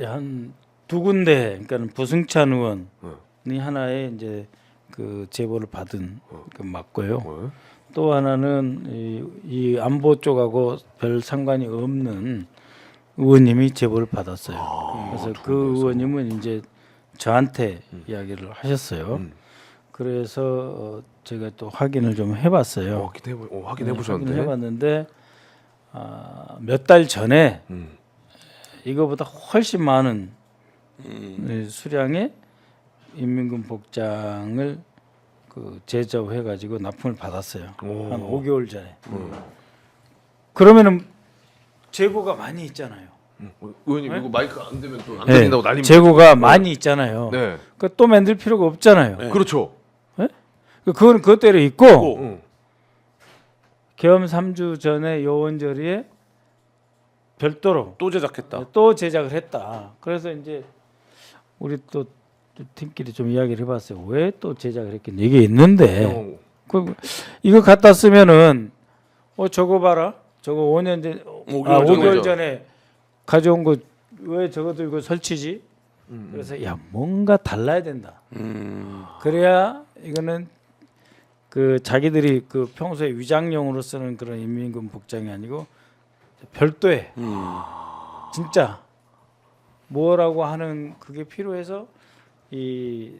한 두 군데 그러니까 부승찬 의원이 네. 하나의 이제 그 제보를 받은 그 맞고요. 뭐? 또 하나는 이, 이 안보 쪽하고 별 상관이 없는 의원님이 제보를 받았어요. 아, 그래서 그 의원님은 이제 저한테 이야기를 하셨어요. 음. 그래서 어, 제가 또 확인을 좀 해봤어요. 어, 확인해 보, 어, 확인해 네, 보셨는데. 확인을 해봤는데 아, 몇 달 전에 음. 이거보다 훨씬 많은 음. 네, 수량의 인민군 복장을 그 제조해 가지고 납품을 받았어요. 오. 한 5개월 전에. 그러면은 재고가 많이 있잖아요. 음. 어, 의원님 네? 이거 마이크 안 되면 또안 네, 들린다고 난리. 재고가 많이 있잖아요. 네. 그또 만들 필요가 없잖아요. 네. 그렇죠. 그 그거는 그것대로 있고 있고. 응. 겸 3주 전에 요원절에 별도로 또 제작했다. 또 제작을 했다. 그래서 이제 우리 또 팀끼리 좀 이야기를 해봤어요. 왜 또 제작을 했겠냐 이게 있는데 어, 그 이거 갖다 쓰면은 어 저거 봐라 저거 5년 전오 아, 개월 전에. 5개월 전에 가져온 거 왜 저거 들고 설치지? 음. 그래서 야 뭔가 달라야 된다. 음. 그래야 이거는 그 자기들이 그 평소에 위장용으로 쓰는 그런 인민군 복장이 아니고 별도의 음. 진짜 뭐라고 하는 그게 필요해서 이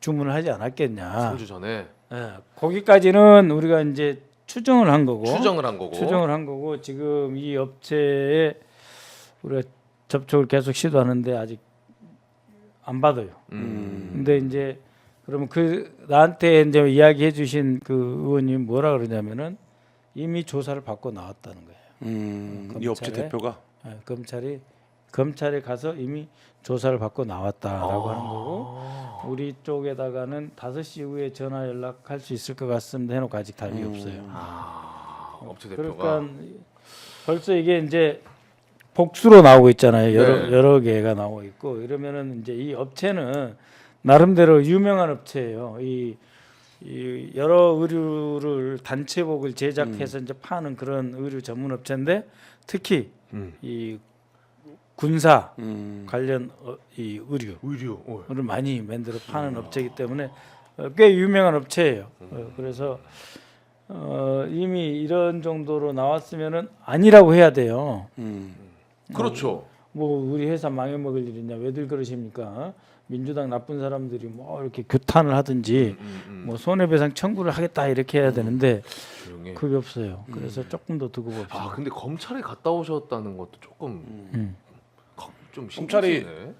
주문을 하지 않았겠냐. 3주 전에 예, 거기까지는 우리가 이제 추정을 한 거고 추정을 한 거고. 추정을 한 거고 지금 이 업체에 우리가 접촉을 계속 시도하는데 아직 안 받아요. 음. 근데 이제 그러면 그 나한테 이제 이야기해 주신 그 의원님 뭐라 그러냐면은 이미 조사를 받고 나왔다는 거예요. 음. 이 업체 검찰에? 대표가 예, 검찰이 검찰에 가서 이미 조사를 받고 나왔다라고 아. 하는 거고 우리 쪽에다가는 5시 이후에 전화 연락할 수 있을 것 같습니다 해놓고 아직 답이 음. 없어요. 아, 업체 대표가. 그러니까 벌써 이게 이제 복수로 나오고 있잖아요. 여러 네. 여러 개가 나오고 있고 이러면은 이제 이 업체는 나름대로 유명한 업체예요. 이, 이 여러 의류를 단체복을 제작해서 이제 파는 그런 의류 전문 업체인데 특히 음. 이 군사 음. 관련 어, 이 의류를 의류. 어. 많이 만들어 파는 업체이기 때문에 어, 꽤 유명한 업체예요. 어, 그래서 어, 이미 이런 정도로 나왔으면은 아니라고 해야 돼요. 음. 그렇죠. 뭐 우리 회사 망해먹을 일이냐 왜들 그러십니까? 민주당 나쁜 사람들이 뭐 이렇게 규탄을 하든지 음, 음. 뭐 손해배상 청구를 하겠다 이렇게 해야 되는데 조용히. 그게 없어요. 그래서 조금 더 두고 봅시다. 아 근데 검찰에 갔다 오셨다는 것도 조금 음. 거- 좀 검찰이- 신기하네.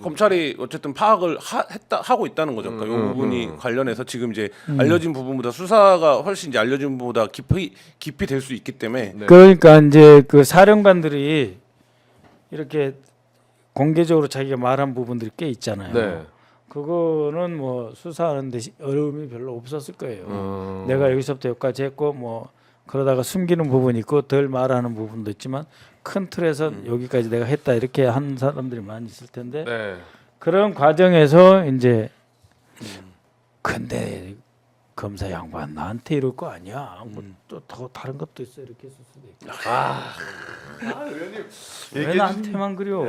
검찰이 어쨌든 파악을 하, 했다 하고 있다는 거죠. 그러니까 음, 이 음, 부분이 음. 관련해서 지금 이제 알려진 부분보다 수사가 훨씬 이제 알려진 부분보다 깊이 깊이 될 수 있기 때문에 네. 그러니까 이제 그 사령관들이 이렇게 공개적으로 자기가 말한 부분들이 꽤 있잖아요. 네. 그거는 뭐 수사하는데 시- 어려움이 별로 없었을 거예요. 음. 내가 여기서부터 여기까지 했고 뭐 그러다가 숨기는 부분이 있고 덜 말하는 부분도 있지만 큰 틀에서 여기까지 내가 했다 이렇게 한 사람들이 많이 있을 텐데 네. 그런 과정에서 이제 근데 검사 양반 나한테 이럴 거 아니야. 뭐또 더 다른 것도 있어 이렇게 했을 수도 있고. 아 의원님 왜 나한테만 그려?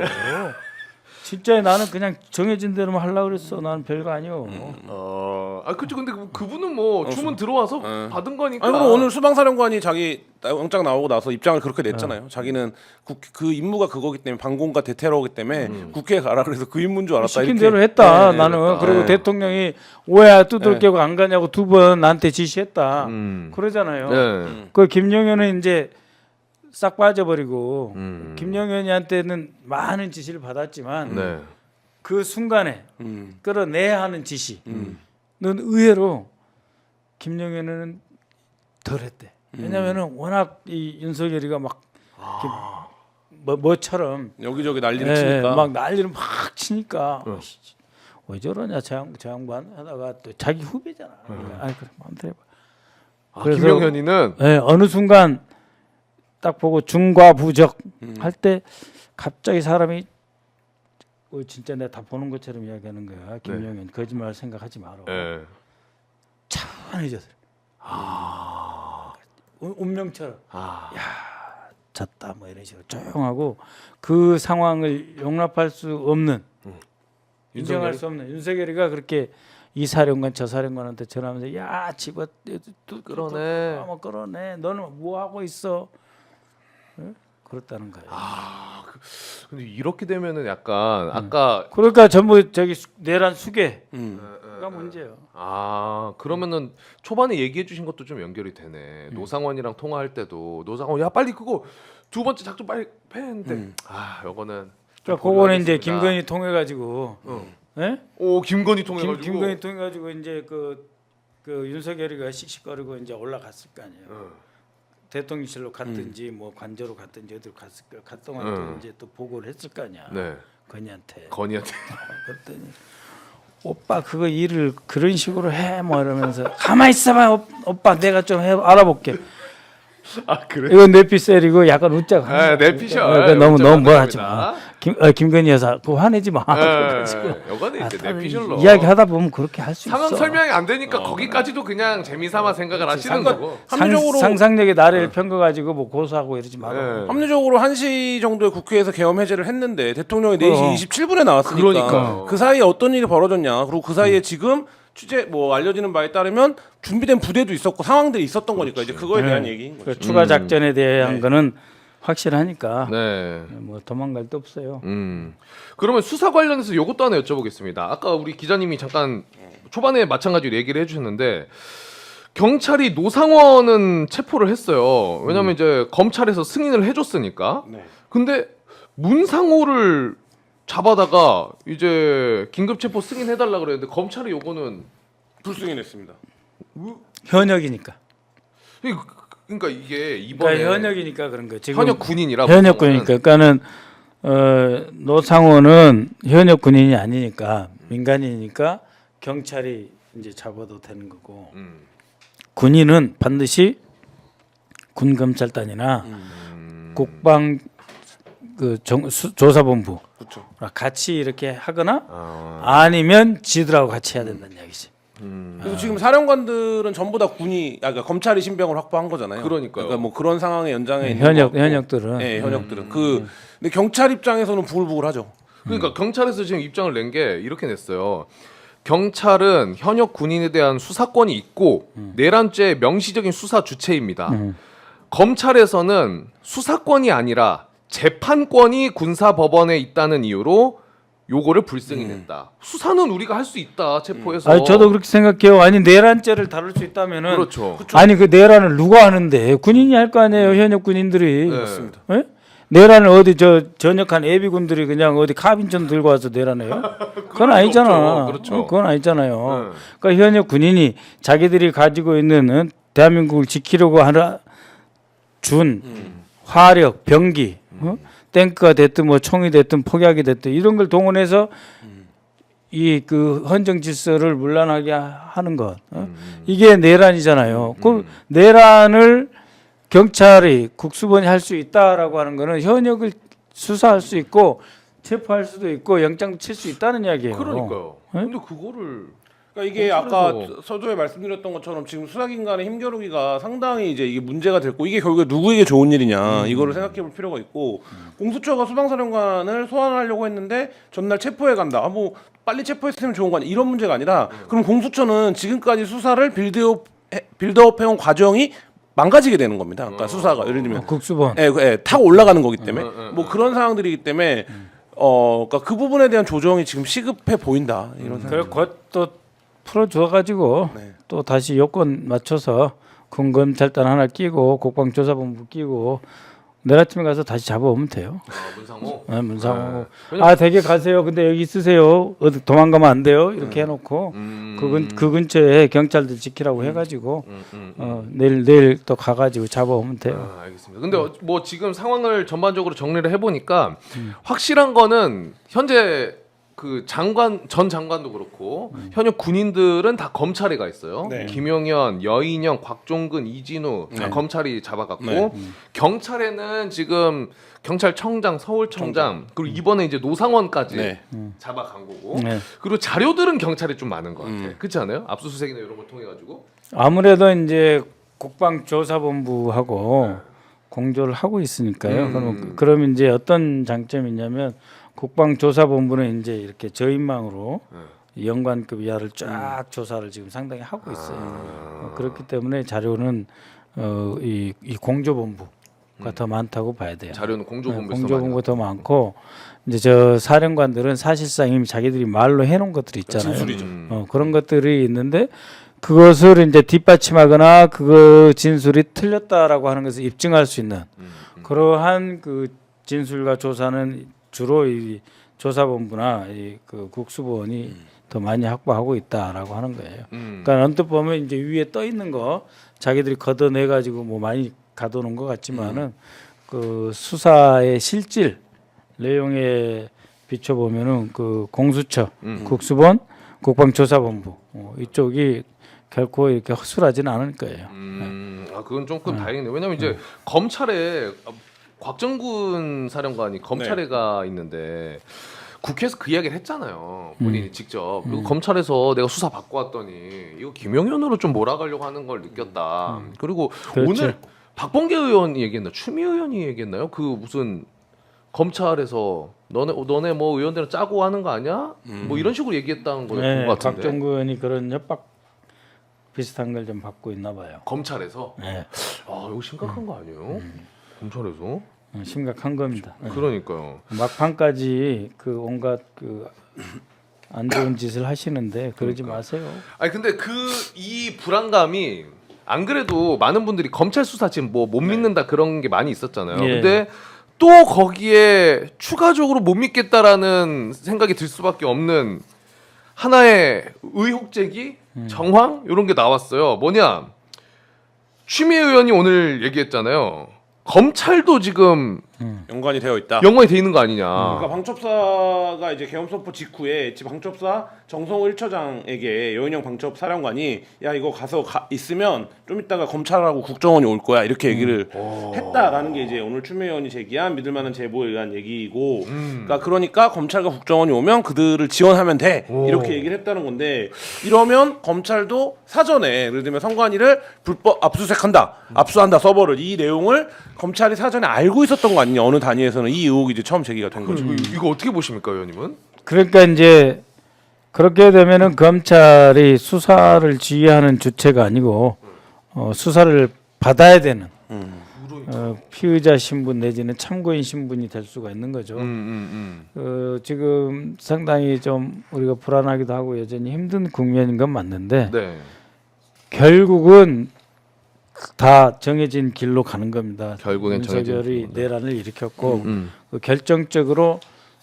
진짜 나는 그냥 정해진 대로만 하려고 그랬어. 나는 별거 아니요. 어, 아 그죠. 근데 그- 그분은 뭐 어, 주문 들어와서 어. 받은 거니까. 아니 그럼 오늘 수방사령관이 자기 영장 나오고 나서 입장을 그렇게 냈잖아요. 자기는 국, 그 임무가 그거기 때문에 방공과 대테러기 때문에 국회에 가라 그래서 그 임무인 줄 알았다. 시킨 이렇게. 대로 했다. 네, 나는 그랬다. 그리고 네. 대통령이 오야 두들 네. 깨고 안 가냐고 두 번 나한테 지시했다. 음. 그러잖아요. 네. 그 김영현은 이제 싹 빠져버리고 음. 김영현이한테는 많은 지시를 받았지만 네. 그 순간에 음. 끌어내야 하는 지시는 음. 의외로 김영현은 덜했대. 음. 왜냐면은 워낙 이 윤석열이가 막 이렇게 뭐 뭐처럼 여기저기 난리를 예, 치니까. 막 난리를 막 치니까 어. 씨, 왜 저러냐 저, 양, 저 양반 하다가 또 자기 후배잖아. 그러니까 아이 그래 마음대로 해봐. 아, 그래서- 김영현이는 예, 어느 순간 딱 보고 중과부적 할때 갑자기 사람이 어, 진짜 내가 다 보는 것처럼 이야기하는 거야. 김영현 거짓말 생각하지 마라. 예. 차분해져서 아. 운명처럼 아. 잤다 뭐 이런 식으로 조용하고 그 상황을 용납할 수 없는 인정할 윤석열이? 수 없는 윤석열이가 그렇게 이 사령관 저 사령관한테 전화하면서 야 집어 또 끌어내. 한번 끌어내 너는 뭐 하고 있어 응? 그렇다는 거예요. 아, 그, 근데 이렇게 되면은 약간 아까 그러니까 전부 저기 수- 내란 수계가 음. 문제예요. 아 그러면은 초반에 얘기해 주신 것도 좀 연결이 되네. 음. 노상원이랑 통화할 때도 노상원 야 빨리 그거 두 번째 작전 빨리 패는데 음. 아 요거는 그러니까 그거는 이제 김건희 통해 가지고 예? 오 김건희 김, 통해가지고 김건희 통해 가지고 이제 그, 그 윤석열이가 씩씩거리고 이제 올라갔을 거 아니에요. 어. 대통령실로 갔든지 뭐 관저로 갔든지 어디로 갔을 거 갔동안 또 음. 이제 또 보고를 했을 거 아니야. 네 건이한테. 건희한테 그랬더니 오빠 그거 일을 그런 식으로 해 뭐 이러면서 가만 있어봐 오- 오빠 내가 좀 해, 알아볼게. 아 그래 이거 내피셀이고 약간 웃자고. 아, 내피셜. 어, 그러니까 너무 너무 뭐 하는 하지 마. 김 어, 김건희 여사 그거 화내지 마. 예, 요거는 아, 이제 다들 내피셜로 이야기 하다 보면 그렇게 할 수 있어. 상황 설명이 안 되니까 거기까지도 그냥 재미삼아 생각을 하시는 거고. 합리적으로 상, 상상력의 나래를 펴거 가지고 뭐 고소하고 이러지 마. 네. 합리적으로 1시 정도에 국회에서 계엄 해제를 했는데 대통령이 어. 4시 27분에 나왔으니까 그러니까요. 그 사이에 어떤 일이 벌어졌냐 그리고 그 사이에 지금 취재 뭐 알려지는 바에 따르면 준비된 부대도 있었고 상황들이 있었던 거니까 이제 그거에 네. 대한 얘기인 거죠. 그 추가 작전에 대한 네. 거는 확실하니까 네. 뭐 도망갈 데 없어요. 음. 그러면 수사 관련해서 요것도 하나 여쭤보겠습니다. 아까 우리 기자님이 잠깐 초반에 마찬가지로 얘기를 해주셨는데 경찰이 노상원은 체포를 했어요. 왜냐면 이제 검찰에서 승인을 해줬으니까. 네. 근데 문상호를 잡아다가 이제 긴급 체포 승인해 달라 그랬는데 검찰이 요거는 불승인했습니다. 현역이니까. 이- 그러니까 이게 이번에 그러니까 현역이니까 그런 거. 지금 현역 군인이라 현역 군이니까. 그러니까는 어, 노상호는 현역 군인이 아니니까 민간인이니까 경찰이 이제 잡아도 되는 거고 음. 군인은 반드시 군 검찰단이나 음. 국방 그 정, 수, 조사본부 그렇죠. 같이 이렇게 하거나 아. 아니면 지들하고 같이 해야 된다는 이야기지. 음. 그래서 지금 사령관들은 전부 다 군이 아 그러니까 검찰이 신병을 확보한 거잖아요. 그러니까요. 그러니까 뭐 그런 상황의 연장에 있는 현역. 현역들은 네, 현역들은 그 근데 경찰 입장에서는 부글부글하죠. 그러니까 경찰에서 지금 입장을 낸 게 이렇게 냈어요. 경찰은 현역 군인에 대한 수사권이 있고 내란죄 명시적인 수사 주체입니다. 검찰에서는 수사권이 아니라 재판권이 군사법원에 있다는 이유로 요거를 불승인했다. 수사는 우리가 할 수 있다. 체포해서. 아니 저도 그렇게 생각해요. 아니 내란죄를 다룰 수 있다면은 그렇죠. 아니 그 내란을 누가 하는데 군인이 할 거 아니에요 현역 군인들이 네. 맞습니다. 예? 내란을 어디 저 전역한 예비군들이 그냥 어디 카빈천 들고 와서 내란해요? 그건 아니잖아. 없죠. 그렇죠. 어, 그건 아니잖아요. 네. 그러니까 현역 군인이 자기들이 가지고 있는 어, 대한민국을 지키려고 하나 준 화력, 병기, 어? 탱크가 됐든 뭐 총이 됐든 폭약이 됐든 이런 걸 동원해서 이그 헌정 질서를 문란하게 하- 하는 것 어? 이게 내란이잖아요. 그 내란을 경찰이 국수본이 할 수 있다라고 하는 거는 현역을 수사할 수 있고 체포할 수도 있고 영장 칠 수 있다는 이야기예요. 그러니까요. 네? 근데 그거를 그러니까 이게 아까 서조에 말씀드렸던 것처럼 지금 수사기관의 힘겨루기가 상당히 이제 이게 문제가 됐고 이게 결국에 누구에게 좋은 일이냐 이거를 생각해볼 필요가 있고 공수처가 수방사령관을 소환하려고 했는데 전날 체포해 간다. 아, 뭐 빨리 체포했으면 좋은 거 아니야? 이런 문제가 아니라 그럼 공수처는 지금까지 수사를 빌드업 해- 빌드업 해온 과정이 망가지게 되는 겁니다. 그러니까 수사가 예를 들면 어, 국수본. 예, 그, 예, 탁 올라가는 거기 때문에 어, 어, 어, 뭐 그런 상황들이기 때문에 어, 그러니까 그 부분에 대한 조정이 지금 시급해 보인다 이런 생각. 그걸 곧또 풀어줘 가지고 네. 또 다시 요건 맞춰서 군검찰단 하나 끼고 국방조사본부 끼고 내일 아침에 가서 다시 잡아오면 돼요. 아, 문상호 네, 문상호. 네. 아 되게 가세요. 근데 여기 있으세요. 어디 도망가면 안 돼요. 이렇게 해놓고 음. 그, 근, 그 근처에 경찰들 지키라고 해가지고 음, 음, 음. 어, 내일 내일 또 가가지고 잡아오면 돼요. 아, 알겠습니다. 근데 어, 뭐 지금 상황을 전반적으로 정리를 해보니까 확실한 거는 현재 그 장관 전 장관도 그렇고 현역 군인들은 다 검찰에 가 있어요. 네. 김용현, 여인영, 곽종근, 이진우 다 네. 검찰이 잡아갔고 네. 경찰에는 지금 경찰청장, 서울청장 그리고 이번에 이제 노상원까지 네. 잡아간 거고 네. 그리고 자료들은 경찰이 좀 많은 것 같아. 음. 그렇지 않아요? 압수수색이나 이런 걸 통해 가지고 아무래도 이제 국방조사본부하고 공조를 하고 있으니까요. 음. 그럼 그러면 이제 어떤 장점이 있냐면 국방조사본부는 이제 이렇게 저인망으로 네. 연관급 이하를 음. 쫙 조사를 지금 상당히 하고 있어요. 아. 어, 그렇기 때문에 자료는 어, 이, 이 공조본부가 더 많다고 봐야 돼요. 자료는 공조본부에서 네, 공조본부가 더 많고 이제 저 사령관들은 사실상 이미 자기들이 말로 해놓은 것들이 있잖아요. 진술이죠. 음. 어, 그런 것들이 있는데 그것을 이제 뒷받침하거나 그 진술이 틀렸다라고 하는 것을 입증할 수 있는 음, 그러한 그 진술과 조사는 주로 이 조사본부나 이 그 국수본이 더 많이 확보하고 있다라고 하는 거예요. 음. 그러니까 언뜻 보면 이제 위에 떠 있는 거 자기들이 걷어내 가지고 뭐 많이 가둬놓은 것 같지만은 그 수사의 실질 내용에 비춰 보면은 그 공수처, 음. 국수본, 국방조사본부 어, 이쪽이 결코 이렇게 허술하지는 않을 거예요. 음, 아 그건 조금 네. 다행이네요. 왜냐면 이제 검찰에 아, 곽정군 사령관이 검찰에 가 있는데 국회에서 그 이야기를 했잖아요. 본인이 직접. 그리고 검찰에서 내가 수사 받고 왔더니 이거 김영현으로 좀 몰아가려고 하는 걸 느꼈다. 그리고 그렇죠. 오늘 박범계 의원이 얘기했나? 추미 의원이 얘기했나요? 그 무슨 검찰에서 너네 너네 뭐 의원들은 짜고 하는 거 아니야? 뭐 이런 식으로 얘기했다는 거본 네, 것 같은데. 박정근이 그런 협박 비슷한 걸 좀 받고 있나 봐요. 검찰에서 네, 아 이거 심각한 거 아니에요? 검찰에서? 어, 심각한 겁니다. 네. 그러니까요. 막판까지 그 온갖 그 안 좋은 짓을 하시는데 그러지 그러니까. 마세요. 아니 근데 그 이 불안감이 안 그래도 많은 분들이 검찰 수사 지금 뭐 못 믿는다 그런 게 많이 있었잖아요. 예. 근데 또 거기에 추가적으로 못 믿겠다라는 생각이 들 수밖에 없는 하나의 의혹 제기, 정황 이런 게 나왔어요. 뭐냐? 취미 의원이 오늘 얘기했잖아요. 검찰도 지금 연관이 되어 있다. 연관이 돼 있는 거 아니냐. 그러니까 방첩사가 이제 계엄 선포 직후에 지 방첩사 정성호 1처장에게 여인영 방첩 사령관이 야 이거 가서 가- 있으면 좀 이따가 검찰하고 국정원이 올 거야. 이렇게 얘기를 했다라는 게 이제 오늘 추미애 의원이 제기한 믿을 만한 제보에 의한 얘기고. 그러니까 그러니까 검찰과 국정원이 오면 그들을 지원하면 돼. 이렇게 얘기를 했다는 건데 이러면 검찰도 사전에 예를 들면 선관위를 불법 압수수색한다 압수한다 서버를 이 내용을 검찰이 사전에 알고 있었던 거 아니냐 어느 단위에서는 이 의혹이 이제 처음 제기가 된 거죠. 이거, 이거 어떻게 보십니까, 의원님은? 그러니까 이제 그렇게 되면은 검찰이 수사를 지휘하는 주체가 아니고 어, 수사를 받아야 되는 어, 피의자 신분 내지는 참고인 신분이 될 수가 있는 거죠. 음, 음, 어, 지금 상당히 좀 우리가 불안하기도 하고 여전히 힘든 국면인 건 맞는데 음. 네. 결국은 다 정해진 길로 가는 겁니다. 결국엔 정해진 윤석열이. 내란을 일으켰고 음. 그 결정적으로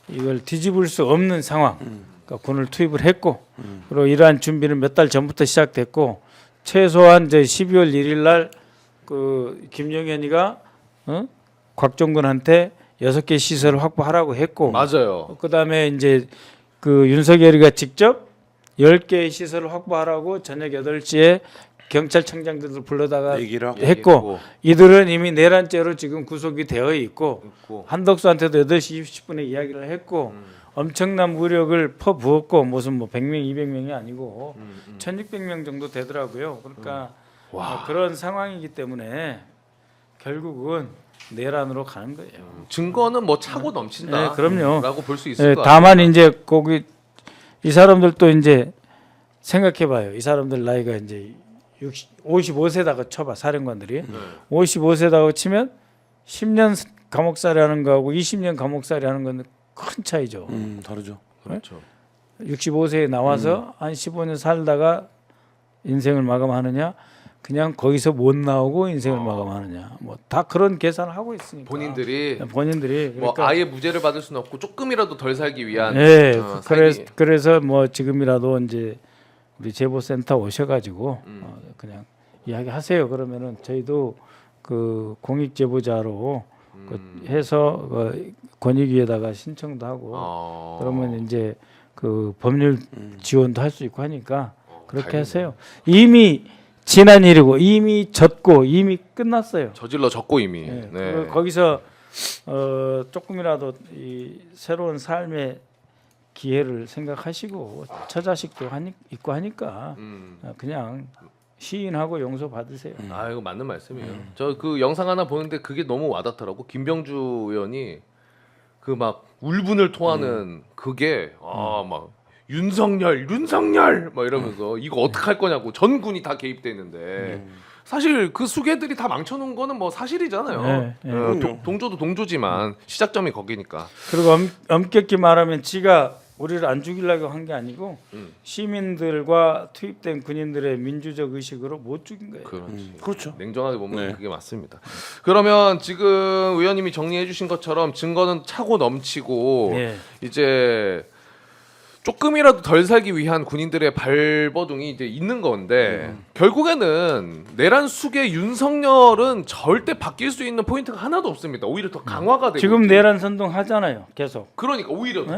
이걸 뒤집을 수 없는 상황. 그러니까 군을 투입을 했고 그리고 이러한 준비는 몇 달 전부터 시작됐고 최소한 이제 12월 1일 날그 김영현이가 어? 곽종근한테 여섯 개 시설을 확보하라고 했고 맞아요. 그다음에 이제 그 윤석열이가 직접 10개의 시설을 확보하라고 저녁 8시에 경찰청장들을 불러다가 하고 했고 이들은 이미 내란죄로 지금 구속이 되어 있고 있고. 한덕수한테도 8시 20분에 이야기를 했고 엄청난 무력을 퍼부었고 무슨 뭐 100명, 200명이 아니고 1600명 정도 되더라고요. 그러니까 어, 그런 상황이기 때문에 결국은 내란으로 가는 거예요. 증거는 뭐 차고 넘친다. 네, 그럼요. 라고 볼 수 있을 예, 것 다만 이제 거기 이 사람들도 이제 생각해 봐요. 이 사람들 나이가 이제 60, 55세다가 쳐봐 사령관들이 네. 55세다고 치면 10년 감옥살이 하는 거하고 20년 감옥살이 하는 건 큰 차이죠. 음 다르죠. 그렇죠. 65세에 나와서 한 15년 살다가 인생을 마감하느냐 그냥 거기서 못 나오고 인생을 마감하느냐 뭐 다 그런 계산을 하고 있으니까 본인들이 본인들이 뭐 그러니까 아예 무죄를 받을 수는 없고 조금이라도 덜 살기 위한 네, 어, 그래서. 그래서 뭐 지금이라도 이제 우리 제보센터 오셔가지고 음. 어, 그냥 이야기하세요. 그러면은 저희도 그 공익 제보자로 그 음. 해서 그 권익위에다가 신청도 하고 어. 그러면 이제 그 법률 지원도 할 수 있고 하니까 어, 그렇게 다행이네. 하세요. 이미 지난 일이고 이미 졌고 이미 끝났어요. 저질러 졌고 이미. 네. 네. 그 거기서 어, 조금이라도 이 새로운 삶의 기회를 생각하시고 처자식도 하니, 있고 하니까 음. 어, 그냥 시인하고 용서 받으세요. 아 이거 맞는 말씀이에요. 저 그 영상 하나 보는데 그게 너무 와닿더라고. 김병주 의원이 그 막 울분을 토하는 그게 아막 윤석열 윤석열 막 이러면서 이거 어떻게 할 거냐고 전 군이 다 개입돼 있는데 사실 그 수괴들이 다 망쳐놓은 거는 뭐 사실이잖아요. 네, 네. 어, 동- 동조도 동조지만 시작점이 거기니까. 그리고 엄, 엄격히 말하면 지가 우리를 안 죽이려고 한 게 아니고 음. 시민들과 투입된 군인들의 민주적 의식으로 못 죽인 거예요. 그렇지. 그렇죠. 냉정하게 보면 네. 그게 맞습니다. 그러면 지금 의원님이 정리해 주신 것처럼 증거는 차고 넘치고 예. 이제 조금이라도 덜 살기 위한 군인들의 발버둥이 이제 있는 건데 음. 결국에는 내란 숙의 윤석열은 절대 바뀔 수 있는 포인트가 하나도 없습니다. 오히려 더 강화가 되고 지금 있죠. 내란 선동 하잖아요. 계속. 그러니까 오히려 더